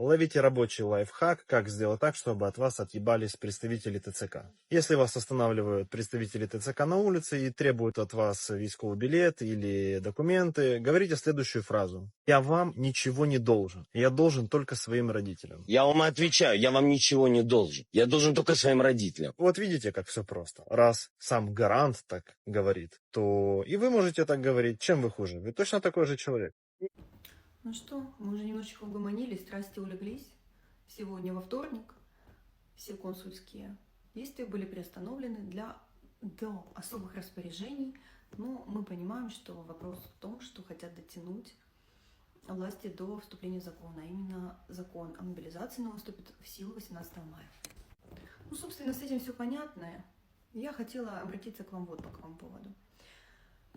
Ловите рабочий лайфхак, как сделать так, чтобы от вас отъебались представители ТЦК. Если вас останавливают представители ТЦК на улице и требуют от вас військовый билет или документы, говорите следующую фразу. Я вам ничего не должен. Я должен только своим родителям. Я вам отвечаю, я вам ничего не должен. Я должен только своим родителям. Вот видите, как все просто. Раз сам гарант так говорит, то и вы можете так говорить. Чем вы хуже? Вы точно такой же человек. Ну что, мы уже немножечко угомонились, страсти улеглись. Сегодня во вторник все консульские действия были приостановлены для до особых распоряжений. Но мы понимаем, что вопрос в том, что хотят дотянуть власти до вступления закона. А именно закон о мобилизации новый вступит в силу 18 мая. Ну, собственно, с этим все понятно. Я хотела обратиться к вам вот по какому поводу.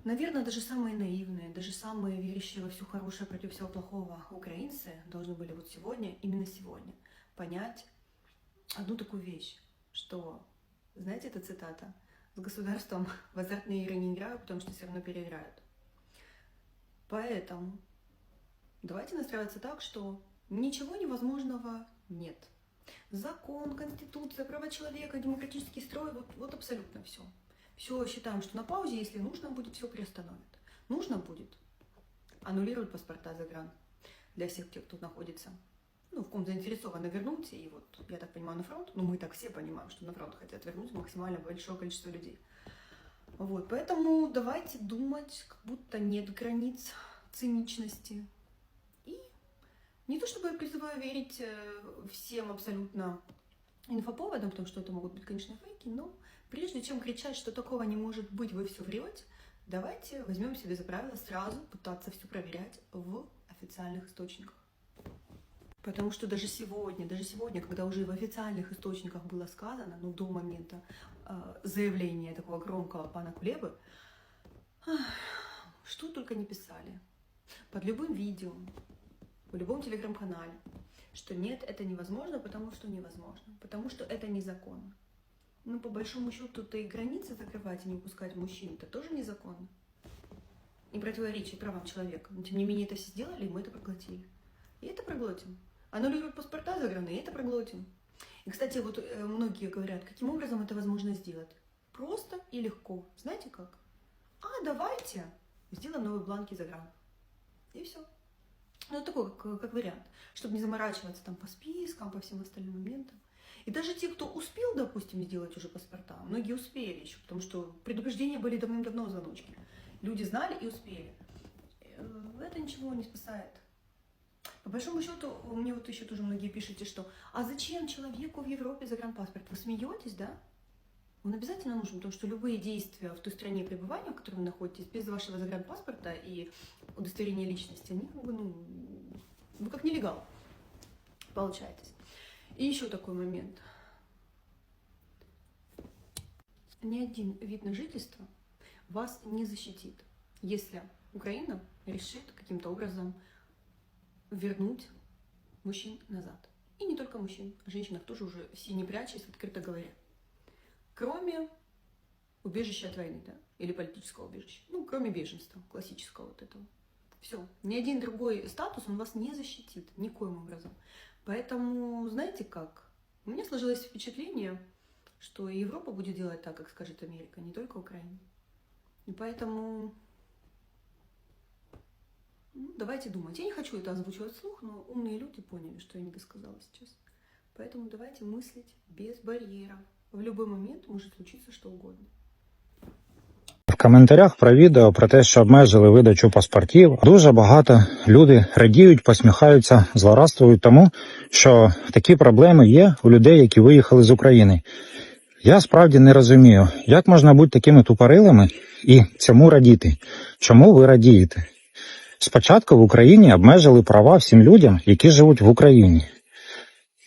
Наверное, даже самые наивные, даже самые верящие во все хорошее против всего плохого украинцы должны были вот сегодня, именно сегодня, понять одну такую вещь, что, знаете, это цитата, с государством в азартные игры не играют, потому что все равно переиграют. Поэтому давайте настраиваться так, что ничего невозможного нет. Закон, конституция, права человека, демократический строй, вот, вот абсолютно все. Все считаем, что на паузе, если нужно будет, все приостановят. Нужно будет, аннулируют паспорта за гран для всех тех, кто находится, ну, в ком заинтересованы вернуть, и вот, я так понимаю, на фронт, ну, мы так все понимаем, что на фронт хотят вернуть максимально большое количество людей. Вот, поэтому давайте думать, как будто нет границ циничности. И не то чтобы я призываю верить э, всем абсолютно инфоповодам, потому что это могут быть, конечно, фейки, но прежде чем кричать, что такого не может быть, вы все врете, давайте возьмем себе за правило сразу пытаться все проверять в официальных источниках. Потому что даже сегодня, даже сегодня, когда уже в официальных источниках было сказано, ну, до момента э, заявления такого громкого пана Кулебы, что только не писали. Под любым видео, в любом телеграм-канале, что нет, это невозможно, потому что невозможно, потому что это незаконно. Ну, по большому счету-то и границы закрывать и не пускать мужчин, это тоже незаконно. И противоречит правам человека. Но, тем не менее, это все сделали, и мы это проглотили. И это проглотим. Аннулируют паспорта за граной, и это проглотим. И, кстати, вот э, многие говорят, каким образом это возможно сделать? Просто и легко. Знаете как? А, давайте сделаем новые бланки за гран. И все. Ну, такой, как, как вариант. Чтобы не заморачиваться там по спискам, по всем остальным моментам. И даже те, кто успел, допустим, сделать уже паспорта, многие успели еще, потому что предупреждения были давным-давно звоночки. Люди знали и успели. Э, Это ничего не спасает. По большому счету, мне вот еще тоже многие пишете, что «А зачем человеку в Европе загранпаспорт?» Вы смеетесь, да? Он обязательно нужен, потому что любые действия в той стране пребывания, в которой вы находитесь, без вашего загранпаспорта и удостоверения личности, они, как бы, ну, вы как нелегал получаетесь. И еще такой момент. Ни один вид на жительство вас не защитит, если Украина решит каким-то образом вернуть мужчин назад. И не только мужчин, о тоже уже все не прячась, открыто говоря. Кроме убежища от войны, да, или политического убежища. Ну, кроме беженства, классического вот этого. Все. Ни один другой статус он вас не защитит никоим образом. Поэтому, знаете как? У меня сложилось впечатление, что Европа будет делать так, как скажет Америка, не только Украина. И поэтому ну, давайте думать. Я не хочу это озвучивать вслух, но умные люди поняли, что я не досказала сейчас. Поэтому давайте мыслить без барьеров. В любой момент может случиться что угодно. Коментарях про відео про те, що обмежили видачу паспортів, дуже багато люди радіють, посміхаються, злорадствують тому, що такі проблеми є у людей, які виїхали з України. Я справді не розумію, як можна бути такими тупорилими і цьому радіти. Чому ви радієте? Спочатку в Україні обмежили права всім людям, які живуть в Україні.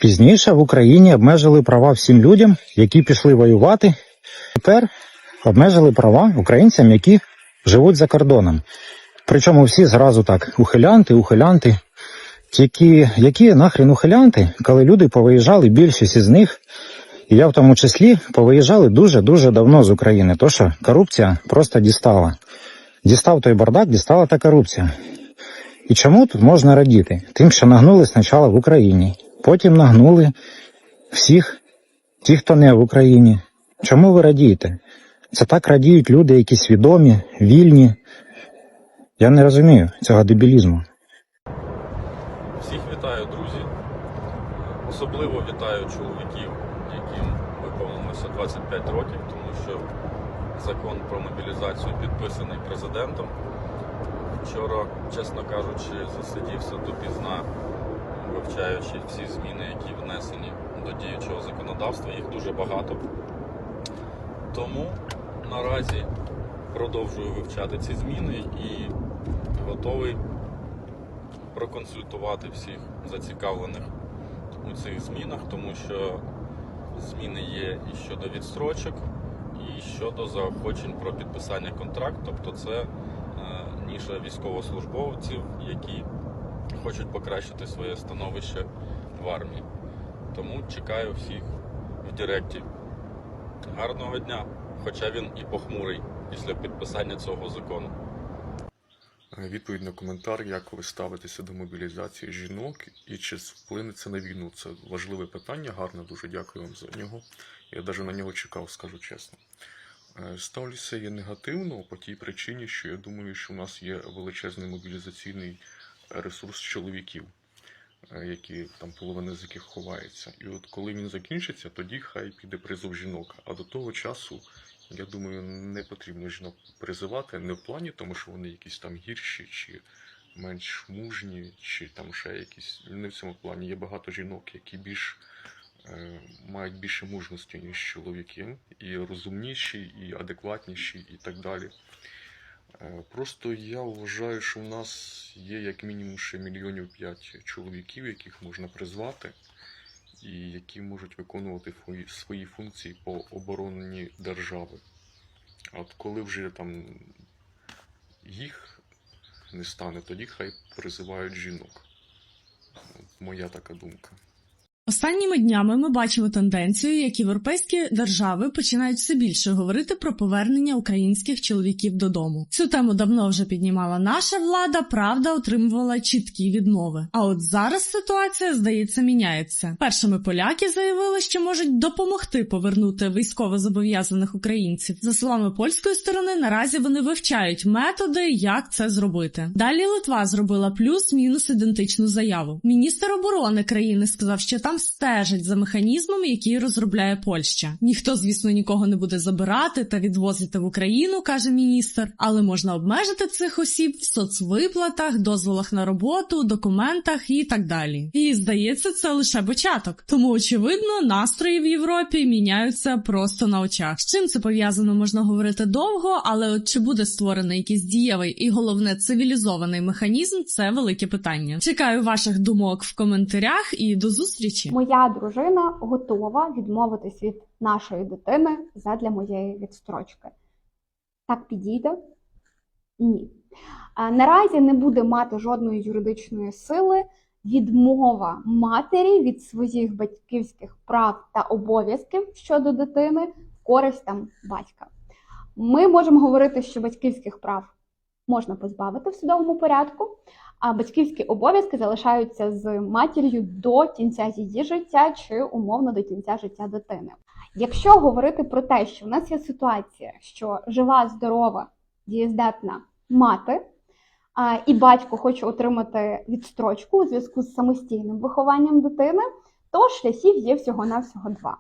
Пізніше в Україні обмежили права всім людям, які пішли воювати. Тепер обмежили права українцям, які живуть за кордоном. Причому всі зразу так ухилянти, ухилянти. Тільки які нахрен ухилянти, коли люди повиїжджали, більшість із них, і я в тому числі, повиїжджали дуже-дуже давно з України. То що корупція просто дістала. Дістав той бардак, дістала та корупція. І чому тут можна радіти? Тим, що нагнули спочатку в Україні, потім нагнули всіх, ті, хто не в Україні. Чому ви радієте? Це так радіють люди, які свідомі, вільні. Я не розумію цього дебілізму. Всіх вітаю, друзі. Особливо вітаю чоловіків, яким виповнилося 25 років, тому що закон про мобілізацію підписаний президентом. Вчора, чесно кажучи, засидівся допізна, вивчаючи всі зміни, які внесені до діючого законодавства. Їх дуже багато. Тому наразі продовжую вивчати ці зміни і готовий проконсультувати всіх зацікавлених у цих змінах, тому що зміни є і щодо відстрочок, і щодо заохочень про підписання контракту. Тобто це е, ніша військовослужбовців, які хочуть покращити своє становище в армії. Тому чекаю всіх в Директі. Гарного дня, хоча він і похмурий після підписання цього закону. Е, Відповідь на коментар, як ви ставитеся до мобілізації жінок і чи вплине це на війну. Це важливе питання, гарно, дуже дякую вам за нього. Я навіть на нього чекав, скажу чесно. Е, Ставлюся я негативно по тій причині, що я думаю, що у нас є величезний мобілізаційний ресурс чоловіків, які там половина з яких ховається. І от коли він закінчиться, тоді хай піде призов жінок. А до того часу я думаю, не потрібно жінок призивати не в плані, тому що вони якісь там гірші, чи менш мужні, чи там ще якісь. Не в цьому плані. Є багато жінок, які більш е, мають більше мужності, ніж чоловіки, і розумніші, і адекватніші, і так далі. Е, Просто я вважаю, що в нас є як мінімум ще мільйонів п'ять чоловіків, яких можна призвати, і які можуть виконувати свої функції по обороні держави. А От коли вже там їх не стане, тоді хай призивають жінок. Моя така думка. Останніми днями ми бачимо тенденцію, як європейські держави починають все більше говорити про повернення українських чоловіків додому. Цю тему давно вже піднімала наша влада, правда отримувала чіткі відмови. А от зараз ситуація, здається, міняється. Першими поляки заявили, що можуть допомогти повернути військовозобов'язаних українців. За словами польської сторони, наразі вони вивчають методи, як це зробити. Далі Литва зробила плюс-мінус ідентичну заяву. Міністр оборони країни сказав, що там стежать за механізмом, який розробляє Польща. Ніхто, звісно, нікого не буде забирати та відвозити в Україну, каже міністр, але можна обмежити цих осіб в соцвиплатах, дозволах на роботу, документах і так далі. І здається, це лише початок. Тому очевидно, настрої в Європі міняються просто на очах. З чим це пов'язано, можна говорити довго, але от чи буде створений якийсь дієвий і головне цивілізований механізм, це велике питання. Чекаю ваших думок в коментарях і до зустрічі. Моя дружина готова відмовитись від нашої дитини задля моєї відстрочки. Так підійде? Ні. Наразі не буде мати жодної юридичної сили відмова матері від своїх батьківських прав та обов'язків щодо дитини в користь там батька. Ми можемо говорити, що батьківських прав можна позбавити в судовому порядку, а батьківські обов'язки залишаються з матір'ю до кінця її життя чи умовно до кінця життя дитини. Якщо говорити про те, що в нас є ситуація, що жива, здорова, дієздатна мати, і батько хоче отримати відстрочку у зв'язку з самостійним вихованням дитини, то шляхів є всього-навсього два.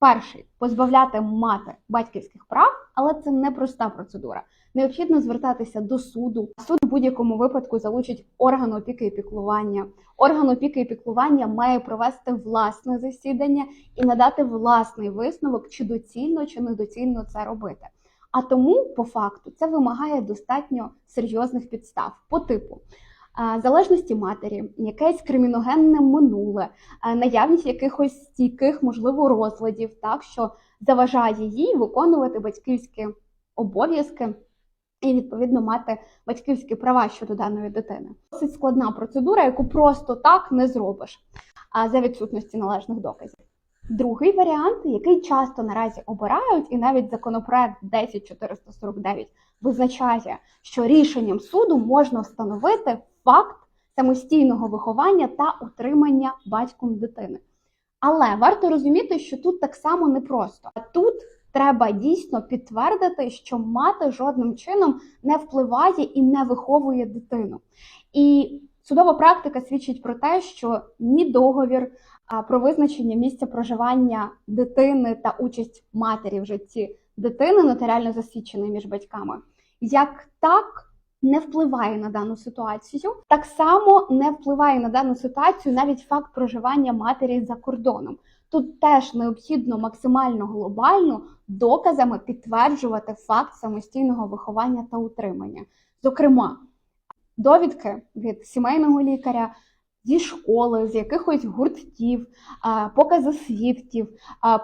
Перший позбавляти мати батьківських прав, але це непроста процедура. Необхідно звертатися до суду. Суд в будь-якому випадку залучить орган опіки і піклування. Орган опіки і піклування має провести власне засідання і надати власний висновок, чи доцільно чи недоцільно це робити. А тому, по факту, це вимагає достатньо серйозних підстав по типу залежності матері, якесь криміногенне минуле, наявність якихось стійких, можливо, розладів, так що заважає їй виконувати батьківські обов'язки і відповідно мати батьківські права щодо даної дитини. Досить складна процедура, яку просто так не зробиш а за відсутності належних доказів. Другий варіант, який часто наразі обирають, і навіть законопроект 10449 визначає, що рішенням суду можна встановити факт самостійного виховання та утримання батьком дитини. Але варто розуміти, що тут так само непросто. А тут треба дійсно підтвердити, що мати жодним чином не впливає і не виховує дитину. І судова практика свідчить про те, що ні договір про визначення місця проживання дитини та участь матері в житті дитини, нотаріально засвідчений між батьками, як так не впливає на дану ситуацію. Так само не впливає на дану ситуацію навіть факт проживання матері за кордоном. Тут теж необхідно максимально глобально доказами підтверджувати факт самостійного виховання та утримання. Зокрема, довідки від сімейного лікаря. Зі школи, з якихось гуртків, покази свідків,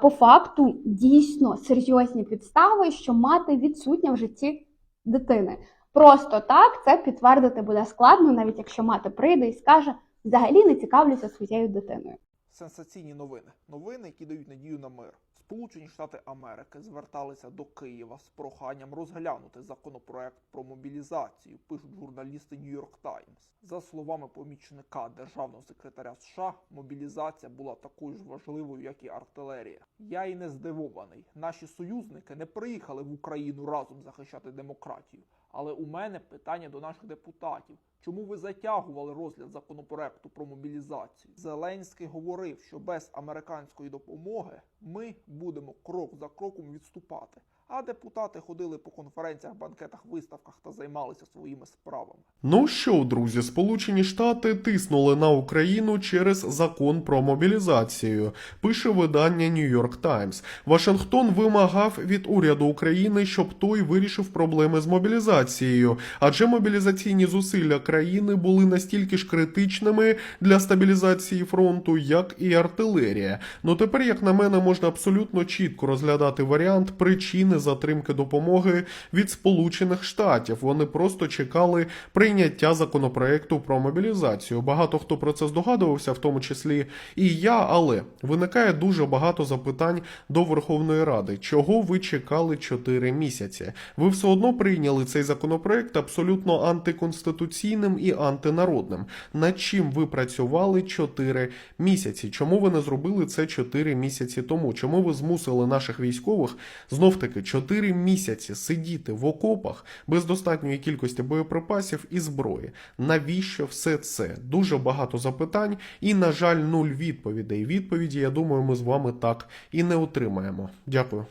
по факту дійсно серйозні підстави, що мати відсутня в житті дитини. Просто так це підтвердити буде складно, навіть якщо мати прийде і скаже, взагалі не цікавлюся своєю дитиною. Сенсаційні новини. Новини, які дають надію на мир. Сполучені Штати Америки зверталися до Києва з проханням розглянути законопроект про мобілізацію, пишуть журналісти New York Times. За словами помічника державного секретаря США, мобілізація була такою ж важливою, як і артилерія. Я і не здивований. Наші союзники не приїхали в Україну разом захищати демократію. Але у мене питання до наших депутатів. Чому ви затягували розгляд законопроекту про мобілізацію? Зеленський говорив, що без американської допомоги ми будемо крок за кроком відступати. А депутати ходили по конференціях, банкетах, виставках та займалися своїми справами. Ну що, друзі, Сполучені Штати тиснули на Україну через закон про мобілізацію. Пише видання New York Times. Вашингтон вимагав від уряду України, щоб той вирішив проблеми з мобілізацією, адже мобілізаційні зусилля країни були настільки ж критичними для стабілізації фронту, як і артилерія. Ну тепер, як на мене, можна абсолютно чітко розглядати варіант причини затримки допомоги від Сполучених Штатів. Вони просто чекали прийняття законопроекту про мобілізацію. Багато хто про це здогадувався, в тому числі і я. Але виникає дуже багато запитань до Верховної Ради. Чого ви чекали 4 місяці? Ви все одно прийняли цей законопроект абсолютно антиконституційним і антинародним. Над чим ви працювали 4 місяці? Чому ви не зробили це 4 місяці тому? Чому ви змусили наших військових знов таки 4 місяці сидіти в окопах без достатньої кількості боєприпасів і зброї? Навіщо все це? Дуже багато запитань і, на жаль, нуль відповідей. Відповіді, я думаю, ми з вами так і не отримаємо. Дякую.